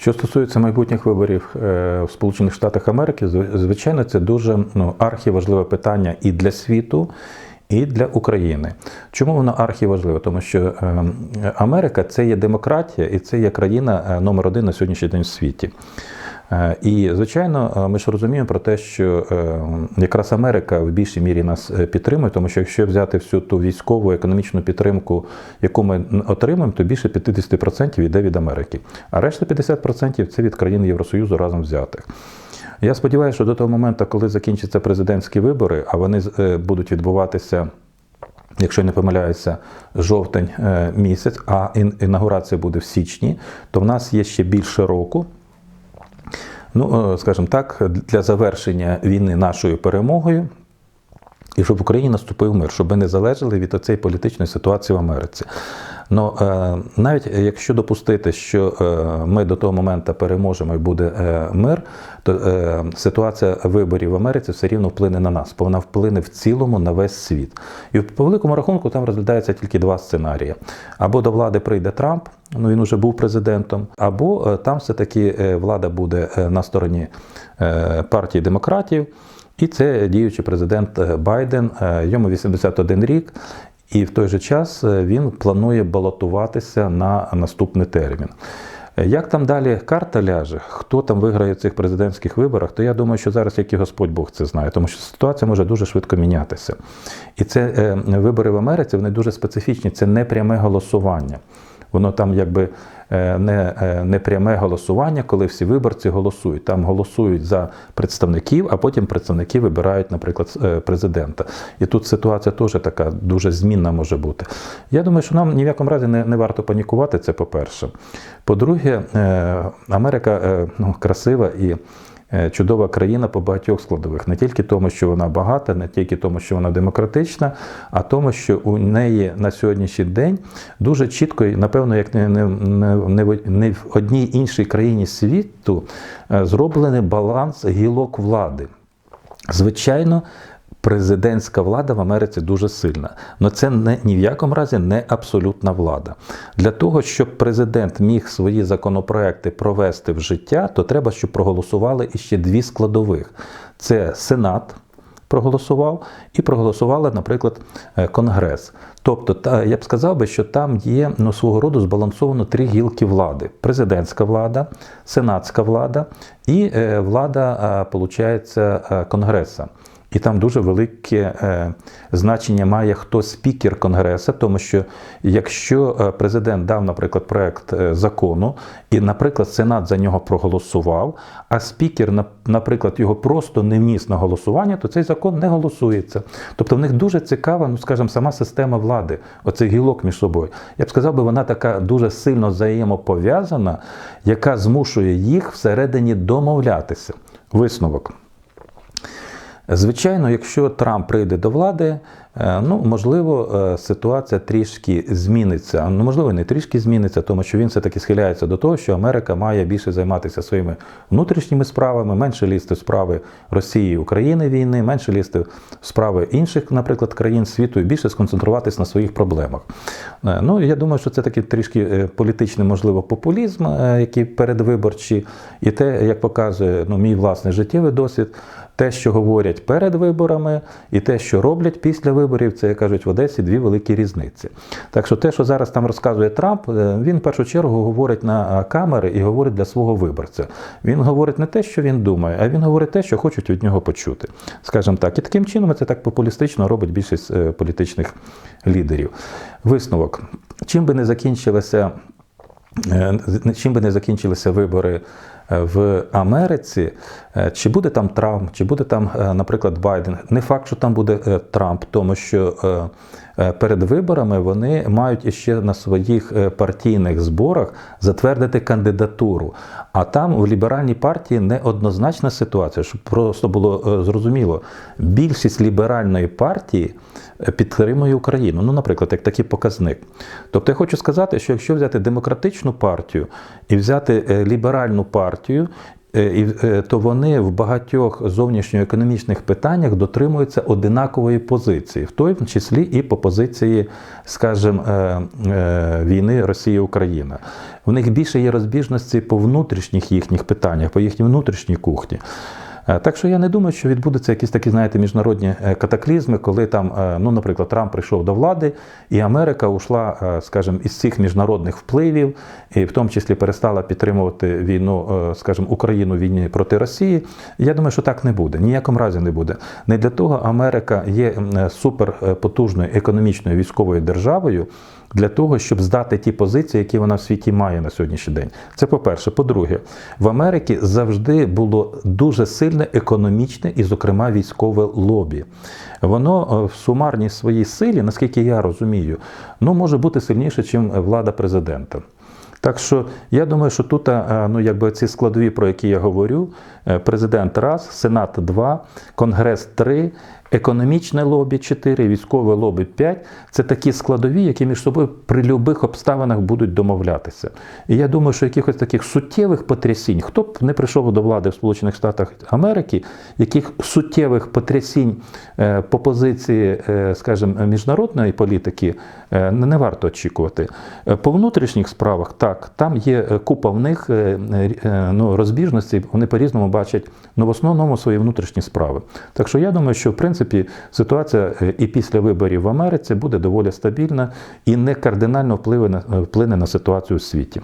Що стосується майбутніх виборів е, в Сполучених Штатах Америки, звичайно, це дуже ну, архіважливе питання і для світу, і для України. Чому воно архіважливе? Тому що е, Америка це є демократія, і це є країна е, номер один на сьогоднішній день в світі. Е, І, звичайно, е, ми ж розуміємо про те, що е, якраз Америка в більшій мірі нас підтримує, тому що якщо взяти всю ту військову економічну підтримку, яку ми отримуємо, то більше 50% йде від Америки, а решта 50% це від країн Євросоюзу разом взятих. Я сподіваюся, що до того моменту, коли закінчаться президентські вибори, а вони будуть відбуватися якщо не помиляюся, жовтень місяць, а ін- інаугурація буде в січні, то в нас є ще більше року. Ну, скажем скажімо так, для завершення війни нашою перемогою. І щоб в Україні наступив мир, щоб ми не залежали від цієї політичної ситуації в Америці. Ну е, навіть якщо допустити, що е, ми до того моменту переможемо і буде е, мир, то ситуація виборів в Америці все рівно вплине на нас, бо вона вплине в цілому на весь світ. І по великому рахунку там розглядається тільки два сценарії: або до влади прийде Трамп, ну він вже був президентом, або там все-таки е, влада буде на стороні партії демократів. І це діючий президент Байден, йому 81 рік, і в той же час е, він планує балотуватися на наступний термін. Е, Як там далі карта ляже, хто там виграє в цих президентських виборах, то я думаю, що зараз як і Господь Бог це знає, тому що ситуація може дуже швидко мінятися. І це е, вибори в Америці вони дуже специфічні, це не пряме голосування. Воно там якби не, непряме не пряме голосування, коли всі виборці голосують. Там голосують за представників, а потім представники вибирають, наприклад, е, президента. І тут ситуація теж така дуже змінна може бути. Я думаю, що нам ні в якому разі не, не варто панікувати, це по-перше. По-друге, е, Америка е, ну, красива і. Е, Чудова країна по багатьох складових, не тільки тому, що вона багата, не тільки тому, що вона демократична, а тому, що у неї на сьогоднішній день дуже чітко, напевно, як не, не, не, не в одній іншій країні світу, е, зроблений баланс гілок влади. Звичайно, президентська влада в Америці дуже сильна, але це не, ні в якому разі не абсолютна влада. Для того, щоб президент міг свої законопроекти провести в життя, то треба, щоб проголосували іще дві складових: це Сенат. Проголосував і проголосували, наприклад, е, Конгрес. Тобто, я б сказав би, що там є ну, свого роду збалансовано три гілки влади: президентська влада, сенатська влада і е, влада, виходить, Конгреса. І там дуже велике е, значення має хто спікер Конгресу, тому що якщо е, президент дав, наприклад, проект е, закону, і, наприклад, Сенат за нього проголосував, а спікер, на- наприклад, його просто не вніс на голосування, то цей закон не голосується. Тобто в них дуже цікава, ну скажімо, сама система влади, оцей гілок між собою. Я б сказав би, вона така дуже сильно взаємопов'язана, яка змушує їх всередині домовлятися. Висновок. Звичайно, якщо Трамп прийде до влади, ну можливо, е, ситуація трішки зміниться. Ну, можливо, не трішки зміниться, тому що він все-таки схиляється до того, що Америка має більше займатися своїми внутрішніми справами, менше лізти в справи Росії, України війни, менше лізти в справи інших, наприклад, країн світу, і більше сконцентруватись на своїх проблемах. Е, Ну, я думаю, що це такий трішки е, політичний, можливо, популізм, е, який передвиборчий, і те, як показує ну, мій власний життєвий досвід. Те, що говорять перед виборами, і те, що роблять після виборів, це як кажуть в Одесі дві великі різниці. Так що те, що зараз там розказує Трамп, е, він в першу чергу говорить на е, камери і говорить для свого виборця. Він говорить не те, що він думає, а він говорить те, що хочуть від нього почути. Скажімо так. І таким чином це так популістично робить більшість е, політичних лідерів. Висновок. Чим би не закінчилося Е, Чим би не закінчилися вибори е, в Америці, е, чи буде там Трамп, чи буде там, е, наприклад, Байден. Не факт, що там буде е, Трамп, тому що е, е, перед виборами вони мають іще на своїх е, партійних зборах затвердити кандидатуру. А там в ліберальній партії неоднозначна ситуація, щоб просто було е, зрозуміло. Більшість ліберальної партії е, підтримує Україну. Ну, наприклад, як такий показник. Тобто я хочу сказати, що якщо взяти демократичну партію і взяти е, ліберальну партію, е, е, то вони в багатьох зовнішньоекономічних питаннях дотримуються одинакової позиції, в тому числі і по позиції, скажімо, війни Росія-Україна. У них більше є розбіжності по внутрішніх їхніх питаннях, по їхній внутрішній кухні. Е, Так що я не думаю, що відбудуться якісь такі, знаєте, міжнародні е, катаклізми, коли там, е, ну, наприклад, Трамп прийшов до влади, і Америка ушла, скажімо, із цих міжнародних впливів, і в тому числі перестала підтримувати війну, скажімо, Україну війні проти Росії. Я думаю, що так не буде. Ніякому разі не буде. Не для того Америка є суперпотужною економічною військовою державою. Для того, щоб здати ті позиції, які вона в світі має на сьогоднішній день. Це по-перше. По-друге, в Америці завжди було дуже сильне економічне і, зокрема, військове лобі. Воно е, в сумарній своїй силі, наскільки я розумію, ну, може бути сильніше, ніж влада президента. Так що я думаю, що тут е, ну, якби ці складові, про які я говорю, е, президент раз, Сенат два, Конгрес три, економічне лобі 4, військове лобі 5 це такі складові, які між собою при будь-яких обставинах будуть домовлятися. І я думаю, що якихось таких суттєвих потрясінь, хто б не прийшов до влади в Сполучених Штатах Америки, яких суттєвих потрясінь е, по позиції, е, скажімо, міжнародної політики е, не варто очікувати. По внутрішніх справах так, там є купа в них ну, розбіжностей, вони по-різному бачать ну, в основному свої внутрішні справи. Так що я думаю, що в принципі ситуація е, і після виборів в Америці буде доволі стабільна і не кардинально на- вплине на ситуацію у світі.